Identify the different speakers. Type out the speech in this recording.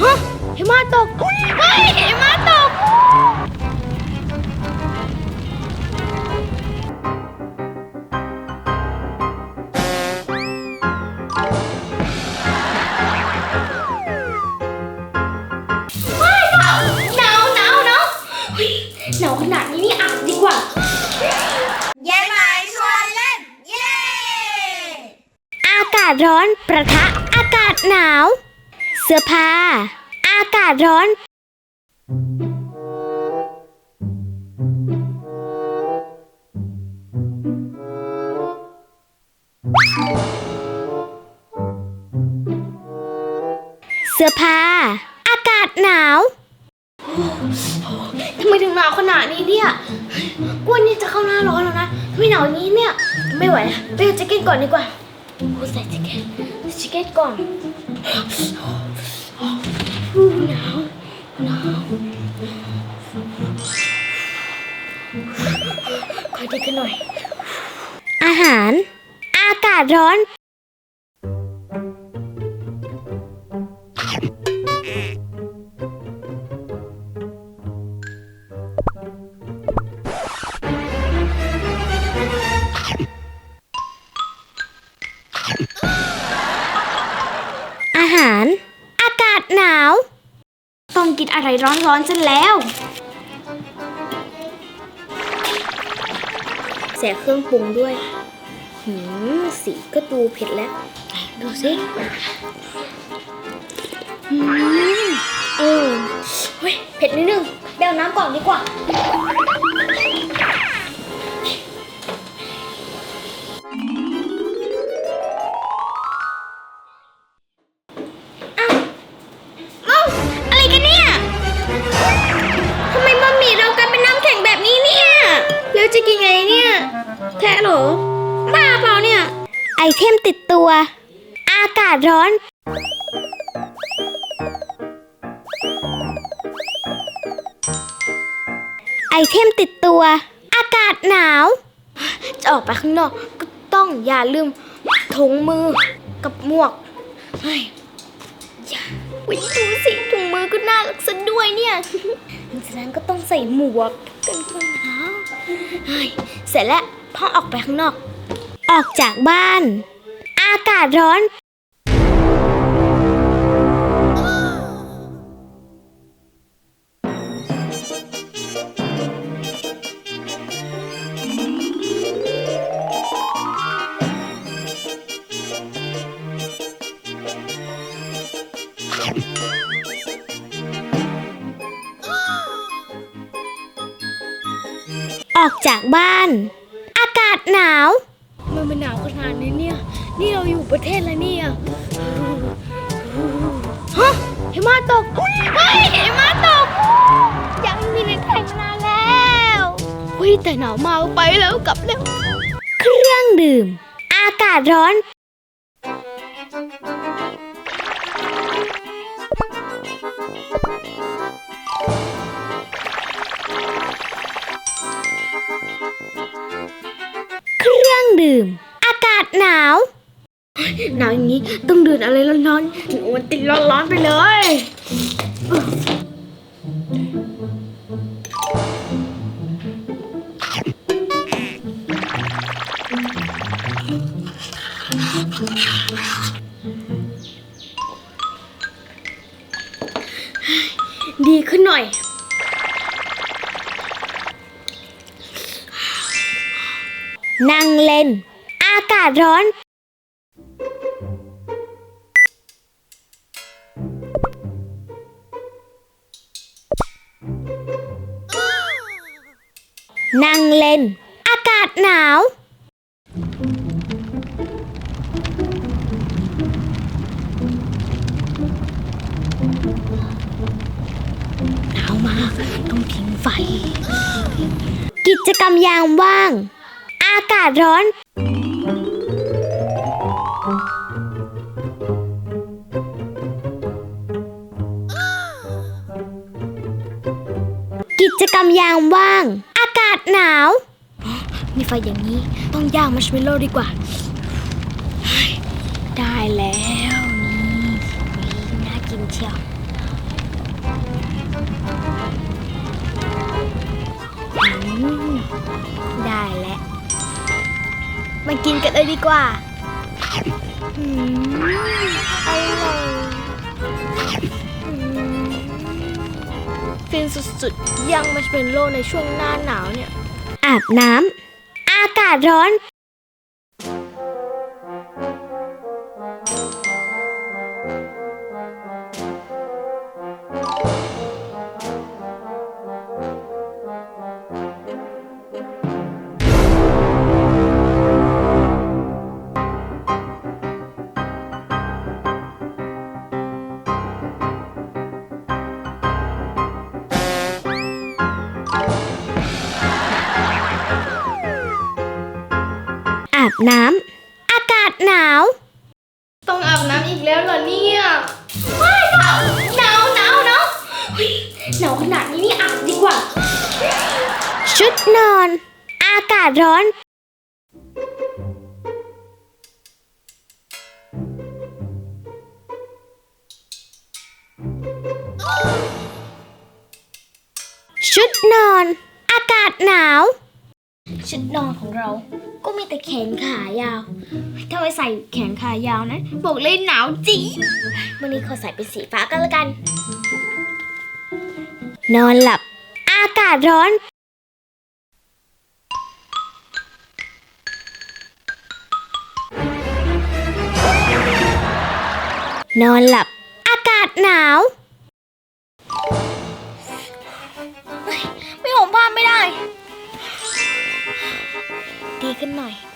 Speaker 1: ฮะหิมะตก ศร้อนประทะอากาศหนาว เสื้อผ้า อากาศร้อน เสื้อผ้า อากาศหนาวทำไมถึงหนาวขนาดนี้เนี่ยกวนนี่จะเข้าหน้าร้อนแล้วนะ ไม่หนาวอย่างนี้เนี่ย ไม่ไหวไปเอาแจ็คเก็ตก่อนดีกว่า โอ้ใส่แจ็คเก็ตสเก็ตก่อนหนาวหนาวคอดีกันหน่อย อาหาร อากาศร้อน กินอะไรร้อนๆจนแล้ว แสเครื่องปรุงด้วยหืมสีก็ดูเผ็ดแล้ว ดูสิอืมเออเฮ้ยเผ็ดนิดนึงเดี๋ยวน้ำก่อนดีกว่า แล้วจะกินไงเนี่ย แท้เหรอบ้าเปล่าเนี่ย ไอเทมติดตัว อากาศร้อน ไอเทมติดตัว อากาศหนาว จะออกไปข้างนอกก็ต้องอย่าลืมถุงมือกับหมวกเฮ้ยวิดูสิถุงมือก็น่ารักซะด้วยเนี่ยฉะนั้นก็ต้องใส่หมวกกันคนหนาว เฮ้ยเสร็จแล้วพ่อออกไปข้างนอก ออกจากบ้าน อากาศร้อนอ จากบ้าน อากาศหนาวมันมันหนาวขนาดนี้เนี่ย นี่เราอยู่ประเทศอะไรเนี่ยฮะหิมะตกเฮ้ยหิมะตก ยังไม่มีน้ำแข็งมานานแล้วเฮ้ยแต่หนาวมากไปแล้วกลับแล้วเครื่องดื่ม อากาศร้อน เครื่องดื่ม อากาศหนาว หนาวอย่างนี้ต้องดื่มอะไรร้อนๆมันติดร้อนๆไปเลย ดีขึ้นหน่อย นั่งเล่น อากาศร้อน นั่งเล่น อากาศหนาว หนาวมาก ต้องทิ้งไฟ กิจกรรมยามว่าง อากาศร้อน กิจกรรมยามว่าง อากาศหนาว มีไฟอย่างนี้ต้องย่างมัชเมลโล่ดีกว่า ได้แล้วนี่น่ากินเชียวได้แล้ว มากินกันเลยดีกว่าอืมอร่อยอืมฟินสุดๆย่างมัชเมลโล่ในช่วงหน้าหนาวเนี่ย อาบน้ำ อากาศร้อน น้ำอากาศหนาว
Speaker 2: ต้องอาบน้ำอีกแล้วเหรอเนี่ยว้ายหนาวหนาวหนาวหนาวเฮ้ยหนาวขนาดนี้นี่อาบดีกว่า
Speaker 1: ชุดนอน อากาศร้อน ชุดนอน อากาศหนาว ชุดนอนของเรา ก็มีแต่แขนขายาวถ้าไมใส่แขนขายาวนะ บอกเลยหนาวจีดวันนี้ขอใส่เป็นสีฟ้ากันละกัน นอนหลับ อากาศร้อน นอนหลับ อากาศหนาว ดีขึ้นหน่อย